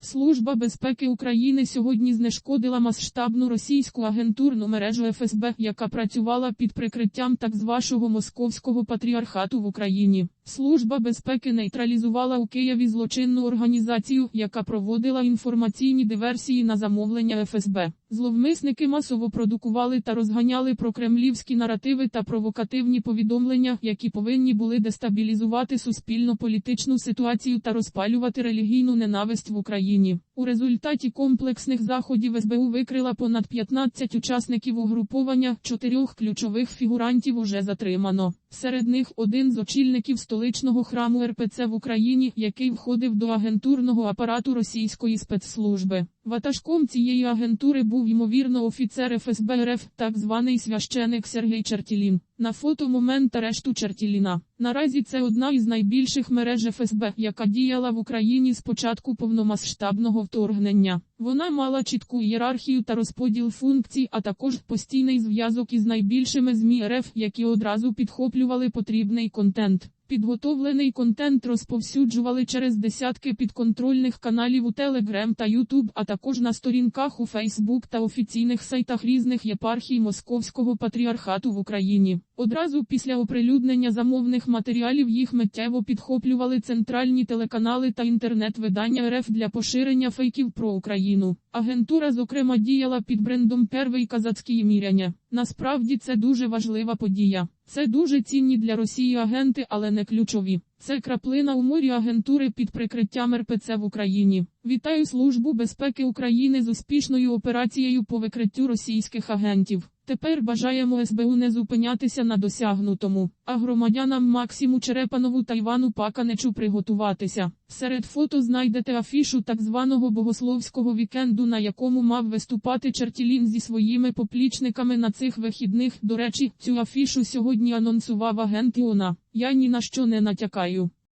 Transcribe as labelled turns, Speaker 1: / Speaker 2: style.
Speaker 1: Служба безпеки України сьогодні знешкодила масштабну російську агентурну мережу ФСБ, яка працювала під прикриттям так званого московського патріархату в Україні. Служба безпеки нейтралізувала у Києві злочинну організацію, яка проводила інформаційні диверсії на замовлення ФСБ. Зловмисники масово продукували та розганяли прокремлівські наративи та провокативні повідомлення, які повинні були дестабілізувати суспільно-політичну ситуацію та розпалювати релігійну ненависть в Україні. У результаті комплексних заходів СБУ викрила понад 15 учасників угруповання, чотирьох ключових фігурантів уже затримано. Серед них один з очільників столичного храму РПЦ в Україні, який входив до агентурного апарату російської спецслужби. Ватажком цієї агентури був ймовірно офіцер ФСБ РФ, так званий священик Сергій Чертілін. На фото момент арешту Чертіліна. Наразі це одна із найбільших мереж ФСБ, яка діяла в Україні з початку повномасштабного вторгнення. Вона мала чітку ієрархію та розподіл функцій, а також постійний зв'язок із найбільшими ЗМІ РФ, які одразу підхоплювали потрібний контент. Підготовлений контент розповсюджували через десятки підконтрольних каналів у Telegram та YouTube, а також на сторінках у Facebook та офіційних сайтах різних єпархій Московського патріархату в Україні. Одразу після оприлюднення замовних матеріалів їх миттєво підхоплювали центральні телеканали та інтернет-видання РФ для поширення фейків про Україну. Агентура, зокрема, діяла під брендом Первий казацький міряння. Насправді це дуже важлива подія. Це дуже цінні для Росії агенти, але не ключові. Це краплина у морі агентури під прикриттям РПЦ в Україні. Вітаю Службу безпеки України з успішною операцією по викриттю російських агентів. Тепер бажаємо СБУ не зупинятися на досягнутому, а громадянам Максиму Черепанову та Івану Паканечу приготуватися. Серед фото знайдете афішу так званого богословського вікенду, на якому мав виступати Чертілін зі своїми поплічниками на цих вихідних. До речі, цю афішу сьогодні анонсував агент Іона. Я ні на що не натякаю.